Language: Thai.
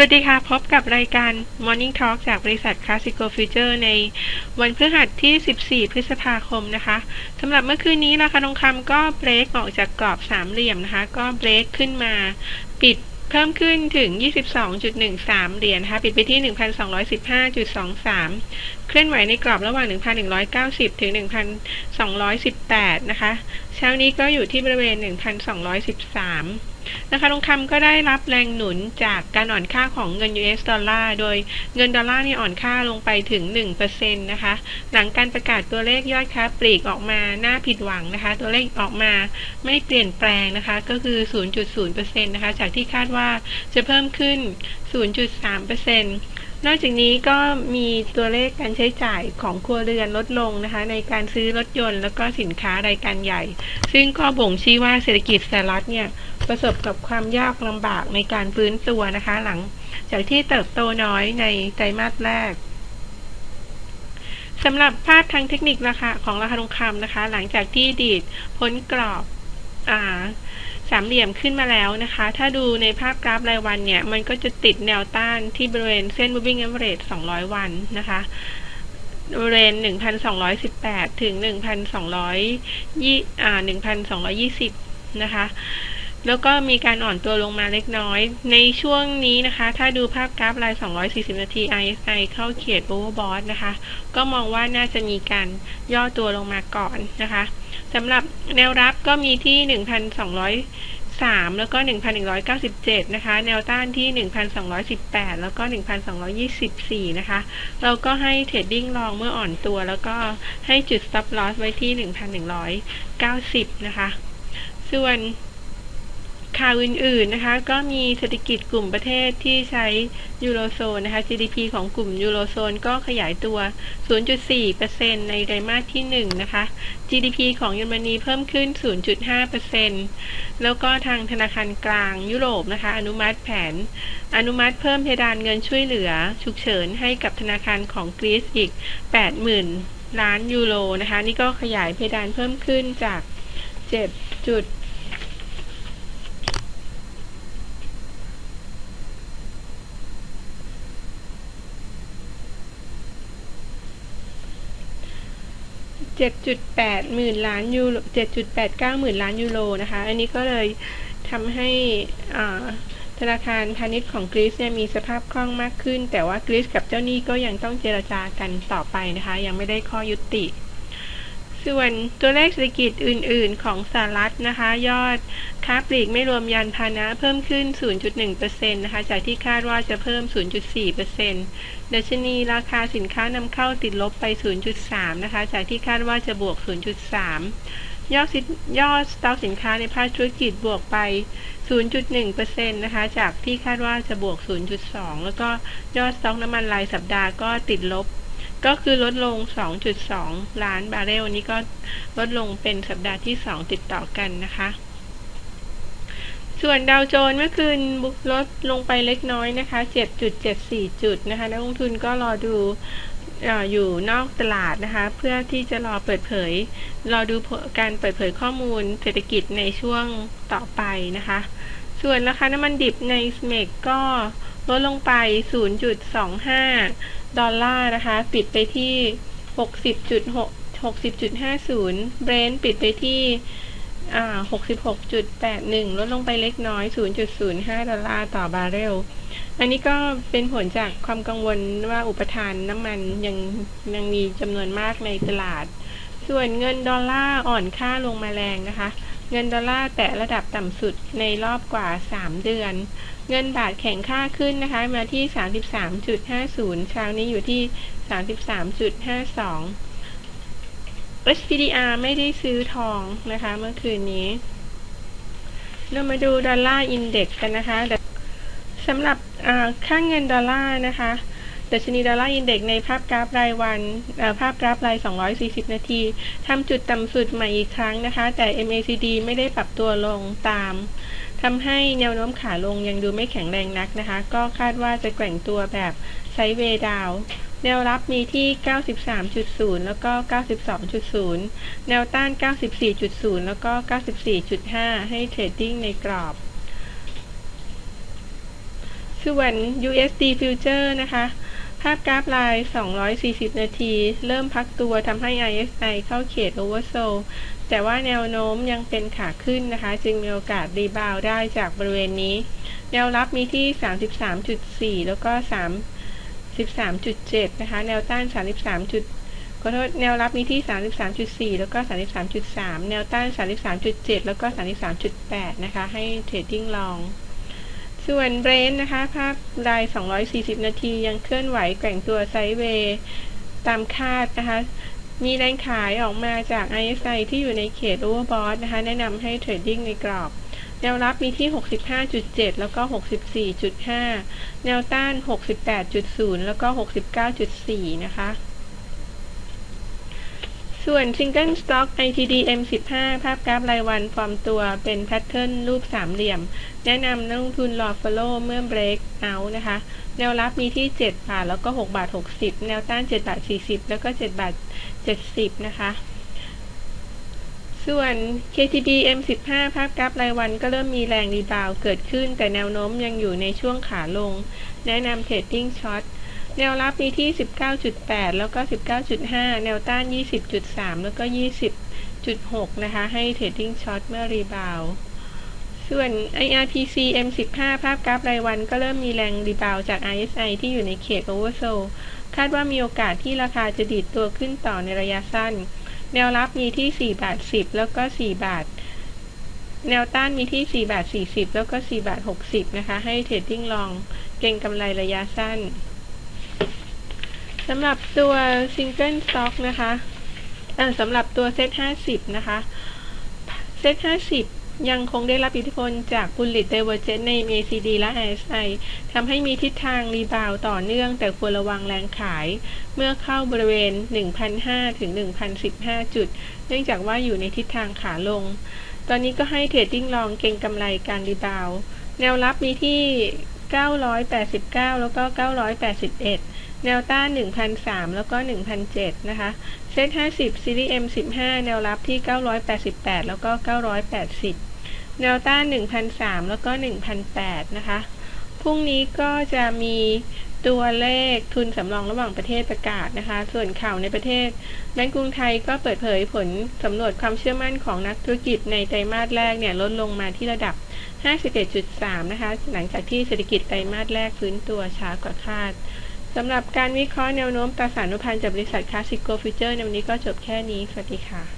สวัสดีค่ะ พบกับรายการ Morning Talk จากบริษัท Classico Future ในวันพฤหัสที่ 14 พฤษภาคมนะคะสำหรับเมื่อคืนนี้ราคาทองคำก็เบรกออกจากกรอบสามเหลี่ยมนะคะ ก็เบรกขึ้นมาปิดเพิ่มขึ้นถึง 22.13 เหรียญนะคะปิดไปที่ 1,215.23 เคลื่อนไหวในกรอบระหว่าง 1,190 ถึง 1,218 นะคะ เช้านี้ก็อยู่ที่บริเวณ 1,213 นะคะทองคำก็ได้รับแรงหนุนจากการอ่อนค่าของเงิน US ดอลลาร์โดยเงินดอลลาร์นี่อ่อนค่าลงไปถึง1%นะคะหลังการประกาศตัวเลขยอดค้าปลีกออกมาน่าผิดหวังนะคะ ตัวเลขออกมาไม่เปลี่ยนแปลงนะคะ ก็คือ 0.0%นะคะจากที่คาดว่าจะเพิ่มขึ้น 0.3% นอกจากนี้ก็มีตัวเลขการใช้จ่ายของครัวเรือนลดลงนะคะ ในการซื้อรถยนต์แล้วก็สินค้ารายการใหญ่ ซึ่งก็บ่งชี้ว่าเศรษฐกิจสหรัฐเนี่ยประสบกับความยากลำบากในการฟื้นตัวนะคะ หลังจากที่เติบโตน้อยในไตรมาสแรกสำหรับภาพทางเทคนิคราคาของราคาทองคำนะคะ หลังจากที่ดีดพ้นกรอบอ่า สามเหลี่ยมขึ้นมาแล้วนะคะ ถ้าดูในภาพกราฟรายวันเนี่ย มันก็จะติดแนวต้านที่บริเวณเส้น moving average 200 วันนะคะบริเวณ1,218 ถึง 1,220อ่า1,220 นะคะ แล้วก็มีการอ่อนตัวลงมาเล็กน้อย ในช่วงนี้นะคะ ถ้าดูภาพกราฟราย 240 นาที RSI เข้าเขต overbought นะคะ ก็มองว่าน่าจะมีการย่อตัวลงมาก่อนนะคะสำหรับแนวรับก็มีที่ 1,203 แล้วก็ 1,197 นะคะ แนวต้านที่ 1,218 แล้วก็ 1,224 นะคะ เราก็ให้เทรดดิ้งลองเมื่ออ่อนตัว แล้วก็ให้จุด stop loss ไว้ที่ 1,190 นะคะ ส่วน ข่าวอื่นๆนะคะก็มีเศรษฐกิจกลุ่มประเทศที่ใช้ยูโรโซนนะคะ GDP ของกลุ่มยูโรโซนก็ขยายตัว 0.4%ในไตรมาสที่ 1 นะคะ GDP ของเยอรมนีเพิ่มขึ้น 0.5%แล้วก็ทางธนาคารกลางยุโรปนะคะ อนุมัติแผน อนุมัติเพิ่มเพดานเงินช่วยเหลือ ฉุกเฉินให้กับธนาคารของกรีซอีก 80,000 ล้านยูโรนะคะ นี่ก็ขยายเพดานเพิ่มขึ้นจาก 7. 7.8 หมื่นล้านยูโร7.89 หมื่นล้านยูโรนะคะ อันนี้ก็เลยทำให้ธนาคารพาณิชย์ของกรีซเนี่ยมีสภาพคล่องมากขึ้น แต่ว่ากรีซกับเจ้าหนี้ก็ยังต้องเจรจากันต่อไปนะคะ ยังไม่ได้ข้อยุติ ส่วนตัวเลขเศรษฐกิจอื่น ๆ ของสหรัฐนะคะ ยอดค้าปลีกไม่รวมยานพาหนะเพิ่มขึ้น 0.1%นะคะ จากที่คาดว่าจะเพิ่ม 0.4%ดัชนีราคาสินค้านำเข้าติดลบไป 0.3 นะคะ จากที่คาดว่าจะบวก 0.3 ยอดยอดสต็อกสินค้าในภาคธุรกิจบวกไป 0.1%นะคะ จากที่คาดว่าจะบวก 0.2 แล้วก็ยอดสต็อกน้ำมันรายสัปดาห์ก็ติดลบ ก็คือลดลง 2.2 ล้านบาร์เรลนี้ก็ลดลงเป็นสัปดาห์ที่ 2 ติดต่อกันนะคะ ส่วนดาวโจนส์เมื่อคืนบุกลดลงไปเล็กน้อยนะคะ 7.74 จุดนะคะ นักลงทุนก็รอดูอยู่นอกตลาดนะคะ เพื่อที่จะรอเปิดเผย รอดูการเปิดเผยข้อมูลเศรษฐกิจในช่วงต่อไปนะคะ ส่วนราคาน้ำมันดิบในสเมกก็ ลดลงไป 0.25 ดอลลาร์นะคะ ปิดไปที่ 60.60.50 เบรนท์ปิดไปที่66.81 ลดลงไปเล็กน้อย 0.05 ดอลลาร์ต่อบาร์เรล อันนี้ก็เป็นผลจากความกังวลว่าอุปทานน้ำมันยังยังมีจำนวนมากในตลาด ส่วนเงินดอลลาร์อ่อนค่าลงมาแรงนะคะ เงินดอลลาร์แตะระดับต่ำสุดในรอบกว่า 3 เดือน เงินบาทแข็งค่าขึ้นนะคะมาที่ 33.50 เช้านี้อยู่ที่ 33.52 SPDR ไม่ได้ซื้อทองนะคะเมื่อคืนนี้ เรามาดูดอลลาร์อินเด็กซ์กันนะคะสำหรับค่างเงินดอลลาร์นะคะ ดัชนีดอลลาร์อินเด็กในภาพกราฟรายวันภาพกราฟราย 240 นาทีทำจุดต่ำสุดใหม่อีกครั้งนะคะ แต่ MACD ไม่ได้ปรับตัวลงตามทำให้แนวโน้มขาลงยังดูไม่แข็งแรงนักนะคะ ก็คาดว่าจะแกว่งตัวแบบไซเวดาวแนวรับมีที่ 93.0 แล้วก็ 92.0 แนวต้าน 94.0 แล้วก็ 94.5 ให้เทรดดิ้งในกรอบ ส่วน USD Future นะคะ ภาพกราฟลาย 240 นาที เริ่มพักตัวทำให้ RSI เข้าเขต Oversold แต่ว่าแนวโน้มยังเป็นขาขึ้นนะคะ จึงมีโอกาสรีบาวได้จากบริเวณนี้ แนวรับมีที่ 33.4 แล้วก็ 33.7 นะคะ แนวต้าน 33 จุดขอโทษแนวรับมีที่ 33.4 แล้วก็ 33.3 แนวต้าน 33.7 แล้วก็ 33.8 นะคะ ให้เทรดดิ้งลอง ส่วนเบรนนะคะ ภาพราย 240 นาทียังเคลื่อนไหวแกว่งตัวไซด์เวย์ตามคาดนะคะ มีแรงขายออกมาจาก ISI ที่อยู่ในเขต Overbought นะคะ แนะนำให้เทรดดิ้งในกรอบ แนวรับมีที่ 65.7 แล้วก็ 64.5 แนวต้าน 68.0 แล้วก็ 69.4 นะคะ ส่วน Single Stock ITD M15 ภาพกราฟรายวันฟอร์มตัวเป็นแพทเทิร์นรูปสามเหลี่ยม แนะนำนักลงทุนรอ follow เมื่อ break out นะคะ แนวรับมีที่ 7 บาท แล้วก็ 6 บาท 60 แนวต้าน 7 บาท 40 แล้วก็ 7 บาท 70 นะคะ ส่วน KTB M15 ภาพกราฟรายวันก็เริ่มมีแรงรีบาวเกิดขึ้น แต่แนวโน้มยังอยู่ในช่วงขาลง แนะนำเทรดดิ้งช็อต แนวรับมีที่ 19.8 แล้วก็ 19.5 แนวต้าน 20.3 แล้วก็ 20.6 นะคะ ให้เทรดดิ้งช็อตเมื่อรีบาวส่วน IRPC M15 ภาพกราฟรายวันก็เริ่มมีแรงรีบาวจาก RSI ที่อยู่ในเขต Oversold คาดว่ามีโอกาสที่ราคาจะดีดตัวขึ้นต่อในระยะสั้น แนวรับมีที่ 4 บาท 10 แล้วก็ 4 บาท แนวต้านมีที่ 4 บาท 40 แล้วก็ 4 บาท 60 นะคะ ให้เทรดดิ้งลองเก็งกำไรระยะสั้น สำหรับตัว Single Stock นะคะสำหรับตัวเซ็ต50 นะคะเซ็ต50 ยังคงได้รับอิทธิพลจาก Bullish Divergence ใน MACD และ RSI ทำให้มีทิศทางรีบาวต่อเนื่องแต่ควรระวังแรงขาย เมื่อเข้าบริเวณ 1,005 ถึง 1,015 จุด เนื่องจากว่าอยู่ในทิศทางขาลง ตอนนี้ก็ให้เทรดดิ้งลองเก็งกำไรการรีบาว แนวรับมีที่ 989 แล้วก็ 981 แนวต้าน 1,003 แล้วก็ 1,007 นะคะ เซ็ต50 ซีรีส์ M15 แนวรับที่ 988 แล้วก็ 980 แนวต้าน 1,003 แล้วก็ 1,008 นะคะ พรุ่งนี้ก็จะมีตัวเลขทุนสำรองระหว่างประเทศประกาศนะคะ ส่วนข่าวในประเทศแบงก์กรุงไทยก็เปิดเผยผลสำรวจความเชื่อมั่นของนักธุรกิจในไตรมาสแรกเนี่ยลดลงมาที่ระดับ 51.3 นะคะ หลังจากที่เศรษฐกิจไตรมาสแรกฟื้นตัวช้ากว่าคาดสำหรับการวิเคราะห์แนวโน้มตราสารนุพันธ์จากบริษัทคาสสิโกฟิวเจอร์ในวันนี้ก็จบแค่นี้ สวัสดีค่ะ